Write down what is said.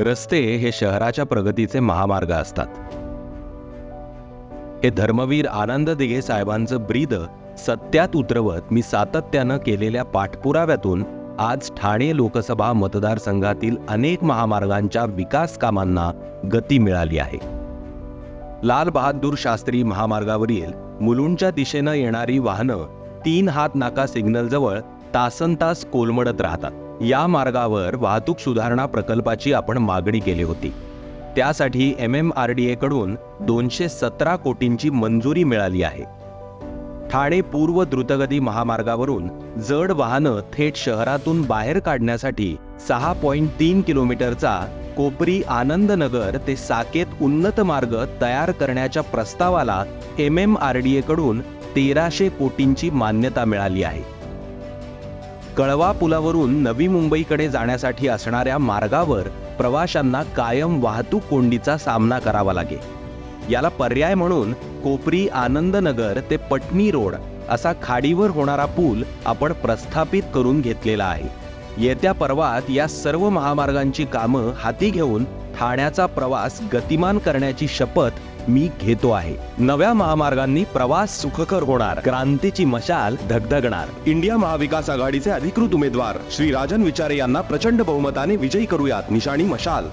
रस्ते हे शहराच्या प्रगतीचे महामार्ग असतात. हे धर्मवीर आनंद दिघे साहेबांचं ब्रीद सत्यात उतरवत मी सातत्यानं केलेल्या पाठपुराव्यातून आज ठाणे लोकसभा मतदारसंघातील अनेक महामार्गांच्या विकास कामांना गती मिळाली आहे. लाल बहादूर शास्त्री महामार्गावरील मुलुंडच्या दिशेनं येणारी वाहनं तीन हात नाका सिग्नलजवळ तासनतास कोलमडत राहतात. या मार्गावर वाहतूक सुधारणा प्रकल्पाची आपण मागणी केली होती. त्यासाठी एम एम आर डी एकडून दोनशे सतरा कोटींची मंजुरी मिळाली आहे. ठाणे पूर्व द्रुतगती महामार्गावरून जड वाहनं थेट शहरातून बाहेर काढण्यासाठी सहा पॉईंट तीन किलोमीटरचा कोपरी आनंदनगर ते साकेत उन्नत मार्ग तयार करण्याच्या प्रस्तावाला एम एम आर डी एकडून तेराशे कोटींची मान्यता मिळाली आहे. कळवा पुलावरून नवी मुंबईकडे जाण्यासाठी असणाऱ्या मार्गावर प्रवाशांना कायम वाहतूक कोंडीचा सामना करावा लागेल. याला पर्याय म्हणून कोपरी आनंदनगर ते पटनी रोड असा खाडीवर होणारा पूल आपण प्रस्थापित करून घेतलेला आहे. येत्या पर्वात या सर्व महामार्गांची कामं हाती घेऊन ठाण्याचा प्रवास गतिमान करण्याची शपथ मी घेतो आहे. नव्या महामार्गांनी प्रवास सुखकर होणार. क्रांतीची मशाल धगधगणार. इंडिया महाविकास आघाडीचे अधिकृत उमेदवार. श्री राजन विचारे यांना प्रचंड बहुमताने विजयी करूयात. निशाणी मशाल.